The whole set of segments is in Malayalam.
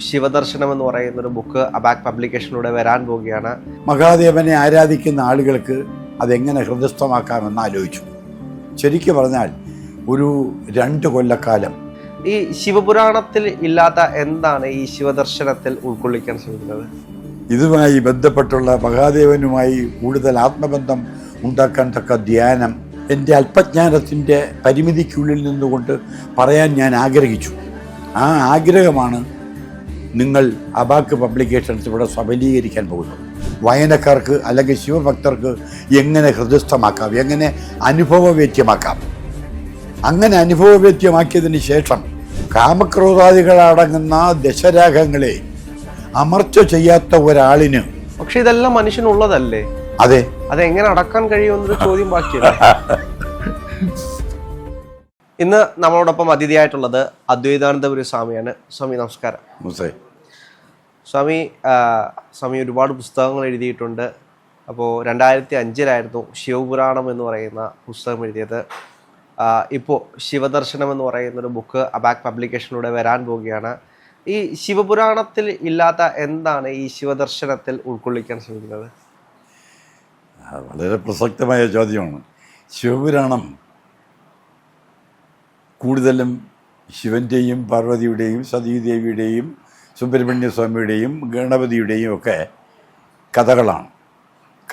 ശിവദർശനം എന്ന് പറയുന്ന ഒരു ബുക്ക് അബാക് പബ്ലിക്കേഷനിലൂടെ വരാൻ പോവുകയാണ്. മഹാദേവനെ ആരാധിക്കുന്ന ആളുകൾക്ക് അതെങ്ങനെ ഹൃദയസ്ഥമാക്കാമെന്ന് ആലോചിച്ചു. ശരിക്കു പറഞ്ഞാൽ ഒരു രണ്ട് കൊല്ലക്കാലം. ഈ ശിവപുരാണത്തിൽ ഇല്ലാത്ത എന്താണ് ഈ ശിവദർശനത്തിൽ ഉൾക്കൊള്ളിക്കാൻ ശ്രമിക്കുന്നത്? ഇതുമായി ബന്ധപ്പെട്ടുള്ള മഹാദേവനുമായി കൂടുതൽ ആത്മബന്ധം ഉണ്ടാക്കാൻ തക്ക ധ്യാനം എന്റെ അല്പജ്ഞാനത്തിന്റെ പരിമിതിക്കുള്ളിൽ നിന്നുകൊണ്ട് പറയാൻ ഞാൻ ആഗ്രഹിച്ചു. ആ ആഗ്രഹമാണ് നിങ്ങൾ അബാക്ക് പബ്ലിക്കേഷൻസ് ഇവിടെ സബലീകരിക്കാൻ പോകുന്നു. വായനക്കാർക്ക് അല്ലെങ്കിൽ ശിവഭക്തർക്ക് എങ്ങനെ ഹൃദയസ്ഥമാക്കാം? എങ്ങനെ അനുഭവവേദ്യമാക്കാം? അങ്ങനെ അനുഭവവേദ്യമാക്കിയതിന് ശേഷം കാമക്രോധാദികളടങ്ങുന്ന ദശരാഗങ്ങളെ അമർച്ച ചെയ്യാത്ത ഒരാളിന് പക്ഷെ ഇതെല്ലാം മനുഷ്യനുള്ളതല്ലേ? അതെ. അതെങ്ങനെ അടക്കാൻ കഴിയുമെന്നൊരു ചോദ്യം ബാക്കിയല്ല? ഇന്ന് നമ്മളോടൊപ്പം അതിഥിയായിട്ടുള്ളത് അദ്വൈതാനന്ദപുരി സ്വാമിയാണ് സ്വാമി നമസ്കാരം. മുസേ സ്വാമി സ്വാമി ഒരുപാട് പുസ്തകങ്ങൾ എഴുതിയിട്ടുണ്ട്. അപ്പോൾ രണ്ടായിരത്തി അഞ്ചിലായിരുന്നു ശിവപുരാണം എന്ന് പറയുന്ന പുസ്തകം എഴുതിയത്. ഇപ്പോൾ ശിവദർശനം എന്ന് പറയുന്ന ഒരു ബുക്ക് അബാക് പബ്ലിക്കേഷനിലൂടെ വരാൻ പോവുകയാണ്. ഈ ശിവപുരാണത്തിൽ ഇല്ലാത്ത എന്താണ് ഈ ശിവദർശനത്തിൽ ഉൾക്കൊള്ളിക്കാൻ ശ്രമിക്കുന്നത്? വളരെ പ്രസക്തമായ ചോദ്യമാണ്. ശിവപുരാണം കൂടുതലും ശിവന്റെയും പാർവതിയുടെയും സതീദേവിയുടെയും സുബ്രഹ്മണ്യ സ്വാമിയുടെയും ഗണപതിയുടെയും ഒക്കെ കഥകളാണ്.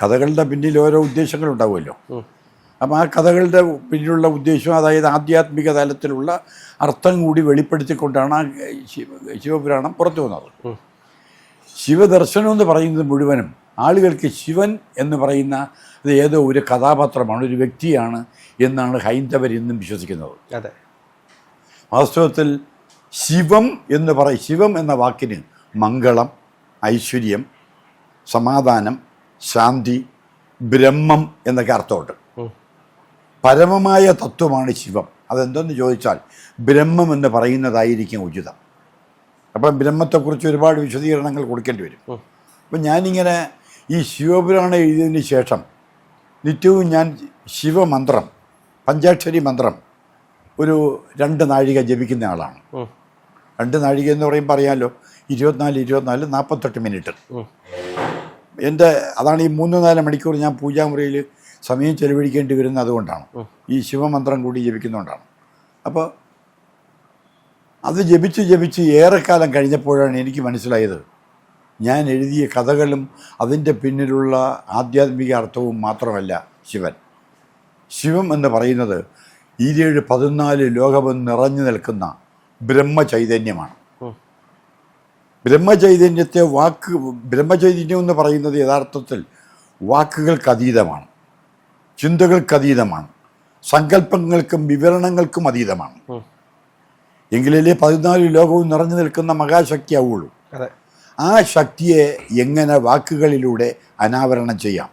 കഥകളുടെ പിന്നിൽ ഓരോ ഉദ്ദേശങ്ങളുണ്ടാവുമല്ലോ. അപ്പം ആ കഥകളുടെ പിന്നിലുള്ള ഉദ്ദേശം അതായത് ആധ്യാത്മിക തലത്തിലുള്ള അർത്ഥം കൂടി വെളിപ്പെടുത്തിക്കൊണ്ടാണ് ആ ശിവ ശിവപുരാണം പുറത്തു വന്നത്. ശിവദർശനം എന്ന് പറയുന്നത് മുഴുവനും ആളുകൾക്ക് ശിവൻ എന്ന് പറയുന്ന അത് ഏതോ ഒരു കഥാപാത്രമാണ് ഒരു വ്യക്തിയാണ് എന്നാണ് ഹൈന്ദവർ ഇന്നും വിശ്വസിക്കുന്നത്. അതെ. വാസ്തവത്തിൽ ശിവം എന്ന് പറ ശിവം എന്ന വാക്കിന് മംഗളം ഐശ്വര്യം സമാധാനം ശാന്തി ബ്രഹ്മം എന്നൊക്കെ അർത്ഥമുണ്ട്. പരമമായ തത്വമാണ് ശിവം. അതെന്തെന്ന് ചോദിച്ചാൽ ബ്രഹ്മം എന്ന് പറയുന്നതായിരിക്കും ഉചിതം. അപ്പം ബ്രഹ്മത്തെക്കുറിച്ച് ഒരുപാട് വിശദീകരണങ്ങൾ കൊടുക്കേണ്ടി വരും. അപ്പം ഞാനിങ്ങനെ ഈ ശിവപുരാണം എഴുതിയതിന് ശേഷം നിത്യവും ഞാൻ ശിവമന്ത്രം പഞ്ചാക്ഷരി മന്ത്രം ഒരു രണ്ട് നാഴിക ജപിക്കുന്ന ആളാണ്. രണ്ട് നാഴിക എന്ന് പറയുമ്പോൾ അറിയാമല്ലോ ഇരുപത്തിനാല് ഇരുപത്തിനാല് നാൽപ്പത്തെട്ട് മിനിറ്റ്. എന്റെ അതാണ് ഈ മൂന്ന് നാല് മണിക്കൂർ ഞാൻ പൂജാമുറിയിൽ സമയം ചെലവഴിക്കേണ്ടി വരുന്നത് അതുകൊണ്ടാണ്. ഈ ശിവമന്ത്രം കൂടി ജപിക്കുന്നതുകൊണ്ടാണ്. അപ്പോൾ അത് ജപിച്ച് ജപിച്ച് ഏറെക്കാലം കഴിഞ്ഞപ്പോഴാണ് എനിക്ക് മനസ്സിലായത്. ഞാൻ എഴുതിയ കഥകളും അതിന്റെ പിന്നിലുള്ള ആധ്യാത്മിക അർത്ഥവും മാത്രമല്ല ശിവൻ. ശിവം എന്ന് പറയുന്നത് ഈരേഴ് പതിനാല് ലോകമെന്ന് നിറഞ്ഞു നിൽക്കുന്ന ബ്രഹ്മചൈതന്യമാണ്. ബ്രഹ്മചൈതന്യത്തെ വാക്ക് ബ്രഹ്മചൈതന്യം എന്ന് പറയുന്നത് യഥാർത്ഥത്തിൽ വാക്കുകൾക്ക് അതീതമാണ് ചിന്തകൾക്ക് അതീതമാണ് സങ്കല്പങ്ങൾക്കും വിവരണങ്ങൾക്കും അതീതമാണ്. എങ്കിലല്ലേ പതിനാല് ലോകവും നിറഞ്ഞു നിൽക്കുന്ന മഹാശക്തിയാവുള്ളൂ ആ ശക്തിയെ എങ്ങനെ വാക്കുകളിലൂടെ അനാവരണം ചെയ്യാം?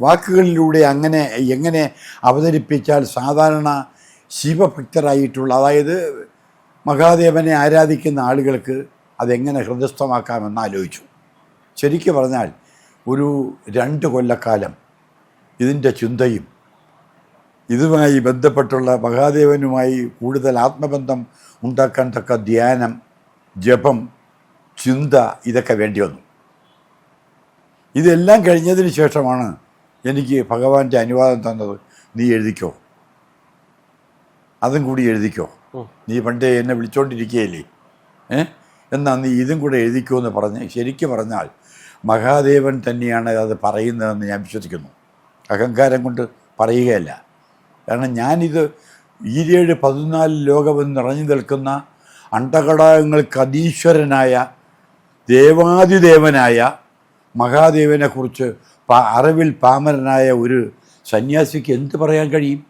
വാക്കുകളിലൂടെ അങ്ങനെ എങ്ങനെ അവതരിപ്പിച്ചാൽ സാധാരണ ശിവഭക്തരായിട്ടുള്ള അതായത് മഹാദേവനെ ആരാധിക്കുന്ന ആളുകൾക്ക് അതെങ്ങനെ ഹൃദയസ്ഥമാക്കാമെന്ന് ആലോചിച്ചു. ശരിക്കു പറഞ്ഞാൽ ഒരു രണ്ട് കൊല്ലക്കാലം ഇതിന്റെ ചിന്തയും ഇതുമായി ബന്ധപ്പെട്ടുള്ള മഹാദേവനുമായി കൂടുതൽ ആത്മബന്ധം ഉണ്ടാക്കാൻ തക്ക ധ്യാനം ജപം ചിന്ത ഇതൊക്കെ വേണ്ടി വന്നു. ഇതെല്ലാം കഴിഞ്ഞതിന് ശേഷമാണ് എനിക്ക് ഭഗവാന്റെ അനുവാദം തന്നത്. നീ എഴുതിക്കോ. അതും കൂടി എഴുതിക്കോ. നീ പണ്ടേ എന്നെ വിളിച്ചോണ്ടിരിക്കുകയല്ലേ ഏ? എന്നാ നീ ഇതും കൂടെ എഴുതിക്കോ എന്ന് പറഞ്ഞ് ശരിക്കും പറഞ്ഞാൽ മഹാദേവൻ തന്നെയാണ് അത് പറയുന്നതെന്ന് ഞാൻ വിശ്വസിക്കുന്നു. അഹങ്കാരം കൊണ്ട് പറയുകയല്ല. കാരണം ഞാനിത് ഈരേഴ് പതിനാല് ലോകമെന്ന് നിറഞ്ഞു നിൽക്കുന്ന അണ്ടഘടകങ്ങൾക്ക് അതീശ്വരനായ ദേവാദിദേവനായ മഹാദേവനെക്കുറിച്ച് പ- അറിവിൽ പാമരനായ ഒരു സന്യാസിക്ക് എന്ത് പറയാൻ കഴിയും?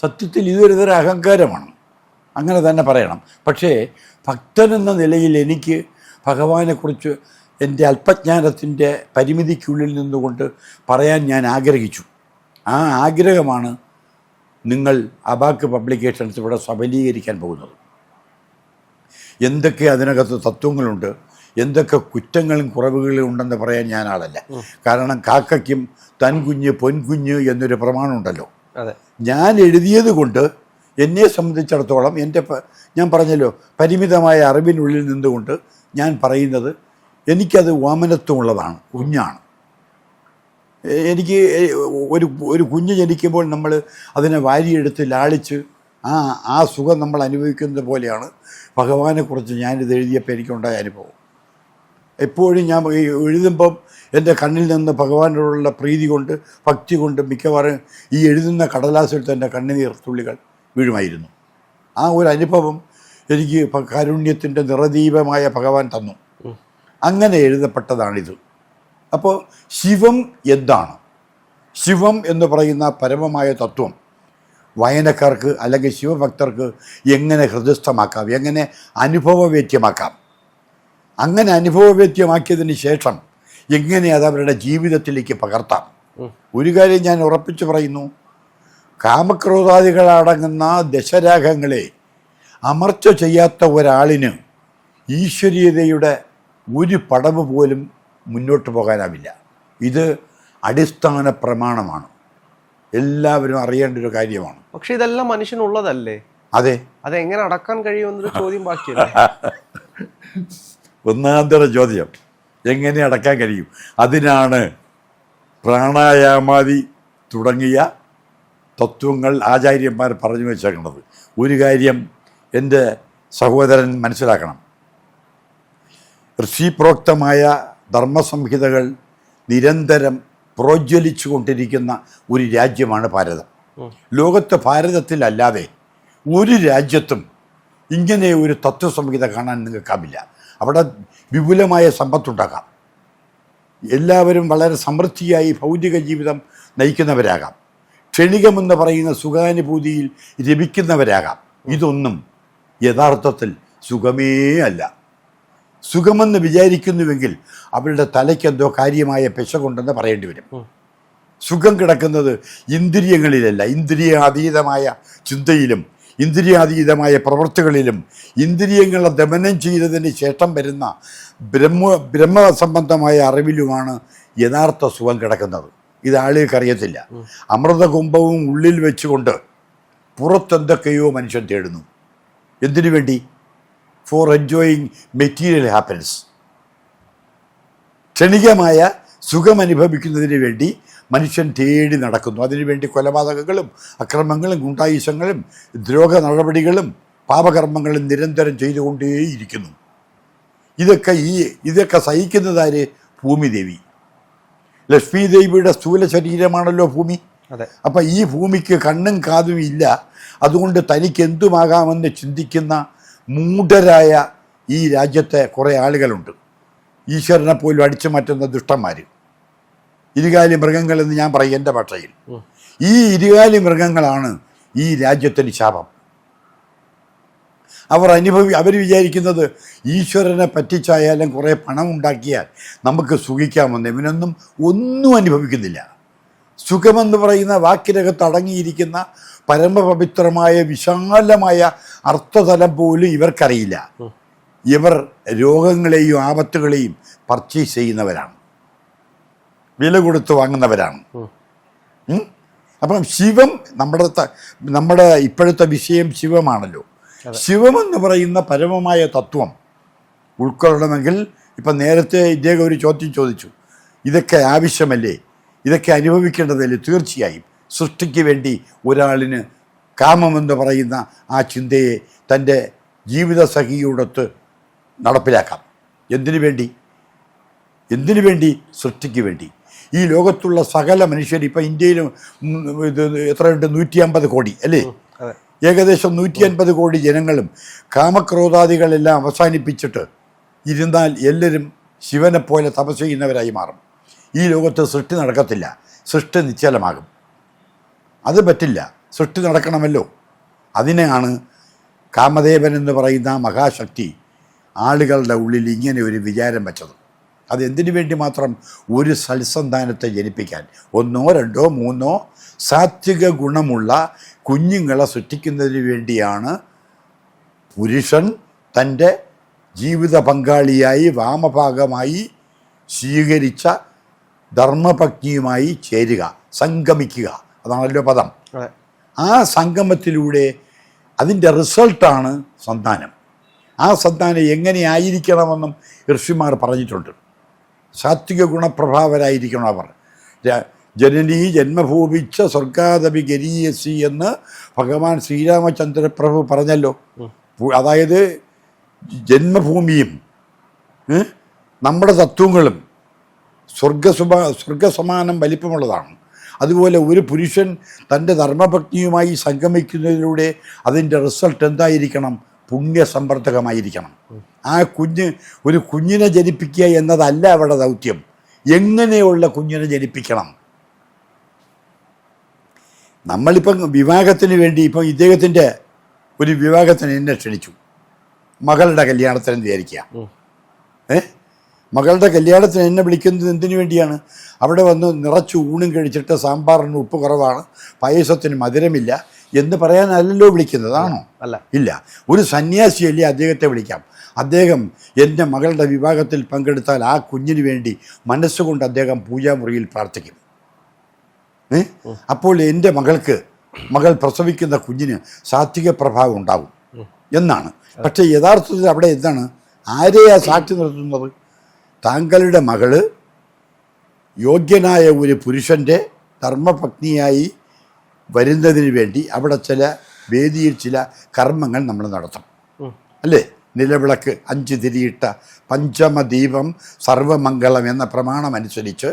സത്യത്തിൽ ഇതൊരു തരം അഹങ്കാരമാണ്. അങ്ങനെ തന്നെ പറയണം. പക്ഷേ ഭക്തനെന്ന നിലയിൽ എനിക്ക് ഭഗവാനെക്കുറിച്ച് എന്റെ അല്പജ്ഞാനത്തിന്റെ പരിമിതിക്കുള്ളിൽ നിന്നുകൊണ്ട് പറയാൻ ഞാൻ ആഗ്രഹിച്ചു. ആ ആഗ്രഹമാണ് നിങ്ങൾ അബാക്ക് പബ്ലിക്കേഷൻസ് ഇവിടെ സബലീകരിക്കാൻ പോകുന്നത്. എന്തൊക്കെ അതിനകത്ത് തത്വങ്ങളുണ്ട് എന്തൊക്കെ കുറ്റങ്ങളും കുറവുകളും ഉണ്ടെന്ന് പറയാൻ ഞാൻ ആളല്ല. കാരണം കാക്കയ്ക്കും തൻകുഞ്ഞ് പൊൻകുഞ്ഞ് എന്നൊരു പ്രമാണമുണ്ടല്ലോ. ഞാൻ എഴുതിയത് കൊണ്ട് എന്നെ സംബന്ധിച്ചിടത്തോളം എന്റെ ഞാൻ പറഞ്ഞല്ലോ പരിമിതമായ അറിവിനുള്ളിൽ നിന്നുകൊണ്ട് ഞാൻ പറയുന്നത് എനിക്കത് വാമനത്വമുള്ളതാണ് കുഞ്ഞാണ്. എനിക്ക് ഒരു ഒരു കുഞ്ഞ് ജനിക്കുമ്പോൾ നമ്മൾ അതിനെ വാരിയെടുത്ത് ലാളിച്ച് ആ ആ സുഖം നമ്മൾ അനുഭവിക്കുന്നത് പോലെയാണ്. ഭഗവാനെക്കുറിച്ച് ഞാനിത് എഴുതിയപ്പോൾ എനിക്കുണ്ടായ അനുഭവം. എപ്പോഴും ഞാൻ ഈ എഴുതുമ്പം എന്റെ കണ്ണിൽ നിന്ന് ഭഗവാനോടുള്ള പ്രീതി കൊണ്ട് ഭക്തി കൊണ്ട് മിക്കവാറും ഈ എഴുതുന്ന കടലാസിൽ എന്റെ കണ്ണുനീർ തുള്ളികൾ വീഴുമായിരുന്നു. ആ ഒരു അനുഭവം എനിക്ക് കാരുണ്യത്തിന്റെ നിറദീപമായ ഭഗവാൻ തന്നു. അങ്ങനെ എഴുതപ്പെട്ടതാണിത്. അപ്പോൾ ശിവം എന്താണ്? ശിവം എന്ന് പറയുന്ന പരമമായ തത്വം വായനക്കാർക്ക് അല്ലെങ്കിൽ ശിവഭക്തർക്ക് എങ്ങനെ ഹൃദയസ്ഥമാക്കാം? എങ്ങനെ അനുഭവവേദ്യമാക്കാം? അങ്ങനെ അനുഭവവേദ്യമാക്കിയതിന് ശേഷം എങ്ങനെ അത് അവരുടെ ജീവിതത്തിലേക്ക് പകർത്താം? ഒരു കാര്യം ഞാൻ ഉറപ്പിച്ചു പറയുന്നു. കാമക്രോധാദികളടങ്ങുന്ന ദശരാഗങ്ങളെ അമർച്ച ചെയ്യാത്ത ഒരാളിന് ഈശ്വരീയതയുടെ ഒരു പടവ് പോലും മുന്നോട്ട് പോകാനാവില്ല. ഇത് അടിസ്ഥാന പ്രമാണമാണ്. എല്ലാവരും അറിയേണ്ട ഒരു കാര്യമാണ്. പക്ഷെ ഇതെല്ലാം മനുഷ്യനുള്ളതല്ലേ? അതെ. അതെങ്ങനെ അടക്കാൻ കഴിയുമെന്നൊരു ചോദ്യം ബാക്കിയല്ലേ? ഒന്നാന്തര ചോദ്യം. എങ്ങനെ അടക്കാൻ കഴിയും? അതിനാണ് പ്രാണായാമാതി തുടങ്ങിയ തത്വങ്ങൾ ആചാര്യന്മാർ പറഞ്ഞു വെച്ചേക്കുന്നത്. ഒരു കാര്യം എന്റെ സഹോദരൻ മനസ്സിലാക്കണം. ഋഷിപ്രോക്തമായ ധർമ്മസംഹിതകൾ നിരന്തരം പ്രോജ്വലിച്ചു കൊണ്ടിരിക്കുന്ന ഒരു രാജ്യമാണ് ഭാരതം. ലോകത്ത് ഭാരതത്തിലല്ലാതെ ഒരു രാജ്യത്തും ഇങ്ങനെ ഒരു തത്വസംഹിത കാണാൻ നിങ്ങൾക്കാവില്ല അവിടെ വിപുലമായ സമ്പത്തുണ്ടാകാം. എല്ലാവരും വളരെ സമൃദ്ധിയായി ഭൗതിക ജീവിതം നയിക്കുന്നവരാകാം. ക്ഷണികമെന്ന് പറയുന്ന സുഖാനുഭൂതിയിൽ രമിക്കുന്നവരാകാം ഇതൊന്നും യഥാർത്ഥത്തിൽ സുഖമേ അല്ല. സുഖമെന്ന് വിചാരിക്കുന്നുവെങ്കിൽ അവരുടെ തലയ്ക്കെന്തോ കാര്യമായ പെശകുണ്ടെന്ന് പറയേണ്ടി വരും. സുഖം കിടക്കുന്നത് ഇന്ദ്രിയങ്ങളിലല്ല ഇന്ദ്രിയ ഇന്ദ്രിയാതീതമായ ചിന്തയിലും ഇന്ദ്രിയാതീതമായ പ്രവൃത്തികളിലും ഇന്ദ്രിയങ്ങളെ ദമനം ചെയ്തതിന് ശേഷം വരുന്ന ബ്രഹ്മ ബ്രഹ്മസംബന്ധമായ അറിവിലുമാണ് യഥാർത്ഥ സുഖം കിടക്കുന്നത്. ഇത് ആളുകൾക്ക് അറിയത്തില്ല. അമൃതകുംഭവും ഉള്ളിൽ വെച്ചുകൊണ്ട് പുറത്തെന്തൊക്കെയോ മനുഷ്യൻ തേടുന്നു. എന്തിനു വേണ്ടി? ഫോർ എൻജോയിങ് മെറ്റീരിയൽ ഹാപ്പൻസ് ക്ഷണികമായ സുഖം അനുഭവിക്കുന്നതിന് വേണ്ടി മനുഷ്യൻ തേടി നടക്കുന്നു. അതിനുവേണ്ടി കൊലപാതകങ്ങളും അക്രമങ്ങളും ഗുണ്ടായുസങ്ങളും ദ്രോഹ നടപടികളും പാപകർമ്മങ്ങളും നിരന്തരം ചെയ്തുകൊണ്ടേയിരിക്കുന്നു. ഇതൊക്കെ ഈ ഇതൊക്കെ സഹിക്കുന്നതാര് ഭൂമിദേവി. ലക്ഷ്മി ദേവിയുടെ സ്ഥൂല ശരീരമാണല്ലോ ഭൂമി. അതെ. അപ്പം ഈ ഭൂമിക്ക് കണ്ണും കാതും ഇല്ല. അതുകൊണ്ട് തനിക്ക് എന്തുമാകാമെന്ന് ചിന്തിക്കുന്ന മൂഢരായ ഈ രാജ്യത്തെ കുറേ ആളുകളുണ്ട്. ഈശ്വരനെ പോലും അടിച്ചു മാറ്റുന്ന ദുഷ്ടന്മാർ ഇരുകാലി മൃഗങ്ങൾ എന്ന് ഞാൻ പറയും എന്റെ ഭാഷയിൽ. ഈ ഇരുകാലി മൃഗങ്ങളാണ് ഈ രാജ്യത്തിന് ശാപം. അവർ അനുഭവി അവർ വിചാരിക്കുന്നത് ഈശ്വരനെ പറ്റിച്ചായാലും കുറേ പണം ഉണ്ടാക്കിയാൽ നമുക്ക് സുഖിക്കാമെന്ന് ഇവനൊന്നും ഒന്നും അനുഭവിക്കുന്നില്ല. സുഖമെന്ന് പറയുന്ന വാക്കിനകത്ത് അടങ്ങിയിരിക്കുന്ന പരമപവിത്രമായ വിശാലമായ അർത്ഥതലം പോലും ഇവർക്കറിയില്ല. ഇവർ രോഗങ്ങളെയും ആപത്തുകളെയും പർച്ചേസ് ചെയ്യുന്നവരാണ്. വില കൊടുത്ത് വാങ്ങുന്നവരാണ്? അപ്പം ശിവം നമ്മുടെ നമ്മുടെ ഇപ്പോഴത്തെ വിഷയം ശിവമാണല്ലോ. ശിവമെന്ന് പറയുന്ന പരമമായ തത്വം ഉൾക്കൊള്ളണമെങ്കിൽ ഇപ്പം നേരത്തെ ഇദ്ദേഹം ഒരു ചോദ്യം ചോദിച്ചു. ഇതൊക്കെ ആവശ്യമല്ലേ? ഇതൊക്കെ അനുഭവിക്കേണ്ടതല്ലേ? തീർച്ചയായും സൃഷ്ടിക്ക് വേണ്ടി ഒരാളിന് കാമമെന്ന് പറയുന്ന ആ ചിന്തയെ തന്റെ ജീവിത സഖിയോടൊത്ത് നടപ്പിലാക്കാം. എന്തിനു വേണ്ടി? എന്തിനു വേണ്ടി? സൃഷ്ടിക്ക് വേണ്ടി. ഈ ലോകത്തുള്ള സകല മനുഷ്യർ ഇപ്പം ഇന്ത്യയിൽ എത്ര ഇത് എത്രയുണ്ട്? നൂറ്റി അമ്പത് കോടി അല്ലേ? ഏകദേശം നൂറ്റി അൻപത് കോടി ജനങ്ങളും കാമക്രോധാദികളെല്ലാം അവസാനിപ്പിച്ചിട്ട് ഇരുന്നാൽ എല്ലാവരും ശിവനെ പോലെ തപസ് ചെയ്യുന്നവരായി മാറും. ഈ ലോകത്ത് സൃഷ്ടി നടക്കത്തില്ല. സൃഷ്ടി നിശ്ചലമാകും. അത് പറ്റില്ല. സൃഷ്ടി നടക്കണമല്ലോ. അതിനെയാണ് കാമദേവൻ എന്ന് പറയുന്ന മഹാശക്തി ആളുകളുടെ ഉള്ളിൽ ഇങ്ങനെ ഒരു വിചാരം വെച്ചത്. അത് എന്തിനു വേണ്ടി മാത്രം ഒരു സൽസന്താനത്തെ ജനിപ്പിക്കാൻ? ഒന്നോ രണ്ടോ മൂന്നോ സാത്വിക ഗുണമുള്ള കുഞ്ഞുങ്ങളെ സൃഷ്ടിക്കുന്നതിന് വേണ്ടിയാണ് പുരുഷൻ തന്റെ ജീവിത പങ്കാളിയായി വാമഭാഗമായി സ്വീകരിച്ച ധർമ്മപത്നിയുമായി ചേരുക സംഗമിക്കുക. അതാണല്ലോ പദം. ആ സംഗമത്തിലൂടെ അതിന്റെ റിസൾട്ടാണ് സന്താനം. ആ സന്താനം എങ്ങനെയായിരിക്കണമെന്നും ഋഷിമാർ പറഞ്ഞിട്ടുണ്ട്. സാത്വിക ഗുണപ്രഭാവരായിരിക്കണം അവർ. ജനനീ ജന്മഭൂമിച്ച സ്വർഗാദപി ഗരീയസി എന്ന് ഭഗവാൻ ശ്രീരാമചന്ദ്രപ്രഭു പറഞ്ഞല്ലോ. അതായത് ജന്മഭൂമിയും നമ്മുടെ തത്വങ്ങളും സ്വർഗസുഭ സ്വർഗസമാനം വലിപ്പമുള്ളതാണ്. അതുപോലെ ഒരു പുരുഷൻ തന്റെ ധർമ്മഭക്തിയുമായി സംഗമിക്കുന്നതിലൂടെ അതിന്റെ റിസൾട്ട് എന്തായിരിക്കണം? പുണ്യസമ്പർദ്ധകമായിരിക്കണം ആ കുഞ്ഞ് ഒരു കുഞ്ഞിനെ ജനിപ്പിക്കുക എന്നതല്ല അവിടെ ദൗത്യം. എങ്ങനെയുള്ള കുഞ്ഞിനെ ജനിപ്പിക്കണം? നമ്മളിപ്പം വിവാഹത്തിന് വേണ്ടി ഇപ്പം ഇദ്ദേഹത്തിന്റെ ഒരു വിവാഹത്തിന് എന്നെ ക്ഷണിച്ചു. മകളുടെ കല്യാണത്തിന് വിചാരിക്കുക. ഏ? മകളുടെ കല്യാണത്തിന് എന്നെ വിളിക്കുന്നത് എന്തിനു വേണ്ടിയാണ്? അവിടെ വന്ന് നിറച്ച് ഊണും കഴിച്ചിട്ട് സാമ്പാറിന് ഉപ്പ് കുറവാണ്. പായസത്തിന് മധുരമില്ല. എന്ന് പറയാനല്ലല്ലോ വിളിക്കുന്നതാണോ അല്ല ഇല്ല. ഒരു സന്യാസിയല്ലേ അദ്ദേഹത്തെ വിളിക്കാം? അദ്ദേഹം എന്റെ മകളുടെ വിവാഹത്തിൽ പങ്കെടുത്താൽ ആ കുഞ്ഞിന് വേണ്ടി മനസ്സുകൊണ്ട് അദ്ദേഹം പൂജാമുറിയിൽ പ്രാർത്ഥിക്കും. ഏ? അപ്പോൾ എന്റെ മകൾക്ക് മകൾ പ്രസവിക്കുന്ന കുഞ്ഞിന് സാത്വിക പ്രഭാവം ഉണ്ടാവും എന്നാണ്. പക്ഷേ യഥാർത്ഥത്തിൽ അവിടെ എന്താണ്? ആരെയാ സാക്ഷി നിർത്തുന്നത്? താങ്കളുടെ മകൾ യോഗ്യനായ ഒരു പുരുഷന്റെ ധർമ്മപത്നിയായി വരുന്നതിന് വേണ്ടി അവിടെ ചില വേദിയിൽ ചില കർമ്മങ്ങൾ നമ്മൾ നടത്തും അല്ലേ? നിലവിളക്ക് അഞ്ച് തിരിയിട്ട പഞ്ചമദീപം സർവമംഗളം എന്ന പ്രമാണം അനുസരിച്ച്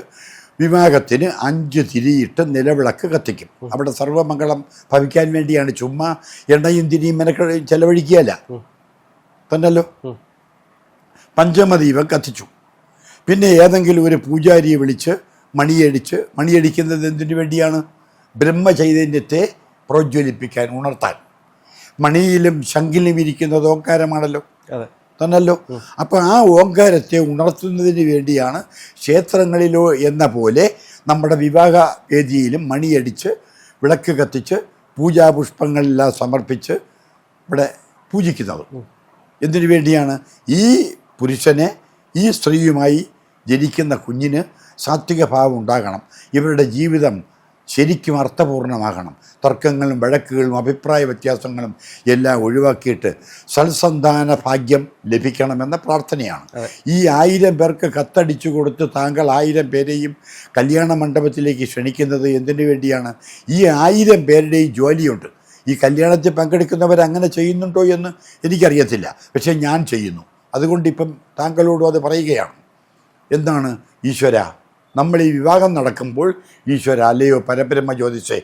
വിവാഹത്തിന് അഞ്ച് തിരിയിട്ട് നിലവിളക്ക് കത്തിക്കും. അവിടെ സർവമംഗളം ഭവിക്കാൻ വേണ്ടിയാണ്. ചുമ്മാ എണ്ണയും തിരിയും മെനക്ക ചെലവഴിക്കുകയല്ല. തന്നല്ലോ. പഞ്ചമദീപം കത്തിച്ചു. പിന്നെ ഏതെങ്കിലും ഒരു പൂജാരിയെ വിളിച്ച് മണിയടിച്ച് മണിയടിക്കുന്നത് എന്തിനു വേണ്ടിയാണ്? ബ്രഹ്മചൈതന്യത്തെ പ്രോജ്വലിപ്പിക്കാൻ ഉണർത്താൻ. മണിയിലും ശങ്കിലും ഇരിക്കുന്നത് ഓങ്കാരമാണല്ലോ. തന്നല്ലോ. അപ്പോൾ ആ ഓങ്കാരത്തെ ഉണർത്തുന്നതിന് വേണ്ടിയാണ് ക്ഷേത്രങ്ങളിലോ എന്ന പോലെ നമ്മുടെ വിവാഹ വേദിയിലും മണിയടിച്ച് വിളക്ക് കത്തിച്ച് പൂജാപുഷ്പങ്ങളെല്ലാം സമർപ്പിച്ച് ഇവിടെ പൂജിക്കുന്നത്. എന്തിനു വേണ്ടിയാണ്? ഈ പുരുഷനെ ഈ സ്ത്രീയുമായി ജനിക്കുന്ന കുഞ്ഞിന് സാത്വിക ഭാവം ഉണ്ടാകണം. ഇവരുടെ ജീവിതം ശരിക്കും അർത്ഥപൂർണമാകണം. തർക്കങ്ങളും വഴക്കുകളും അഭിപ്രായ വ്യത്യാസങ്ങളും എല്ലാം ഒഴിവാക്കിയിട്ട് സൽസന്താന ഭാഗ്യം ലഭിക്കണമെന്ന പ്രാർത്ഥനയാണ്. ഈ ആയിരം പേർക്ക് കത്തടിച്ചു കൊടുത്ത് താങ്കൾ ആയിരം പേരെയും കല്യാണ മണ്ഡപത്തിലേക്ക് ക്ഷണിക്കുന്നത് എന്തിനു വേണ്ടിയാണ്? ഈ ആയിരം പേരുടെയും ജോലിയുണ്ട്. ഈ കല്യാണത്തിൽ പങ്കെടുക്കുന്നവർ അങ്ങനെ ചെയ്യുന്നുണ്ടോ എന്ന് എനിക്കറിയത്തില്ല. പക്ഷേ ഞാൻ ചെയ്യുന്നു. അതുകൊണ്ട് ഇപ്പം താങ്കളോടും അത് പറയുകയാണ്. എന്താണ് ഈശ്വര? നമ്മൾ ഈ വിവാഹം നടക്കുമ്പോൾ ഈശ്വര അല്ലയോ പരബ്രഹ്മ ജ്യോതിഷേ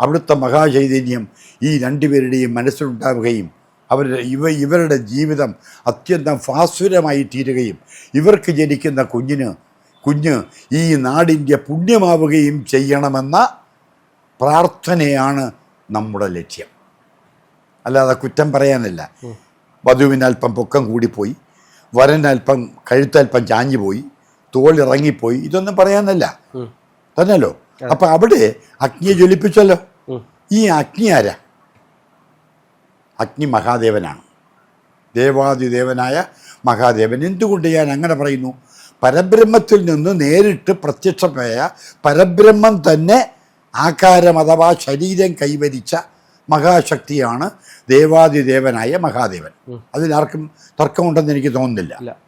അവിടുത്തെ മഹാചൈതന്യം ഈ രണ്ടുപേരുടെയും മനസ്സിലുണ്ടാവുകയും അവരുടെ ഇവ ഇവരുടെ ജീവിതം അത്യന്തം ഫാസുരമായി തീരുകയും ഇവർക്ക് ജനിക്കുന്ന കുഞ്ഞിന് കുഞ്ഞ് ഈ നാടിന്റെ പുണ്യമാവുകയും ചെയ്യണമെന്ന പ്രാർത്ഥനയാണ് നമ്മുടെ ലക്ഷ്യം. അല്ലാതെ കുറ്റം പറയാനല്ല. വധുവിനൽപ്പം പൊക്കം കൂടിപ്പോയി. വരനൽപ്പം കഴുത്തൽപ്പം ചാഞ്ഞു പോയി തോളിറങ്ങിപ്പോയി. ഇതൊന്നും പറയാന്നല്ല തന്നല്ലോ അപ്പൊ അവിടെ അഗ്നിയെ ജ്വലിപ്പിച്ചല്ലോ. ഈ അഗ്നി ആരാ? അഗ്നി മഹാദേവനാണ്. ദേവാദിദേവനായ മഹാദേവൻ. എന്തുകൊണ്ട് ഞാൻ അങ്ങനെ പറയുന്നു? പരബ്രഹ്മത്തിൽ നിന്ന് നേരിട്ട് പ്രത്യക്ഷമായ പരബ്രഹ്മം തന്നെ ആകാരം അഥവാ ശരീരം കൈവരിച്ച മഹാശക്തിയാണ് ദേവാദിദേവനായ മഹാദേവൻ. അതിലാർക്കും തർക്കമുണ്ടെന്ന് എനിക്ക് തോന്നുന്നില്ല.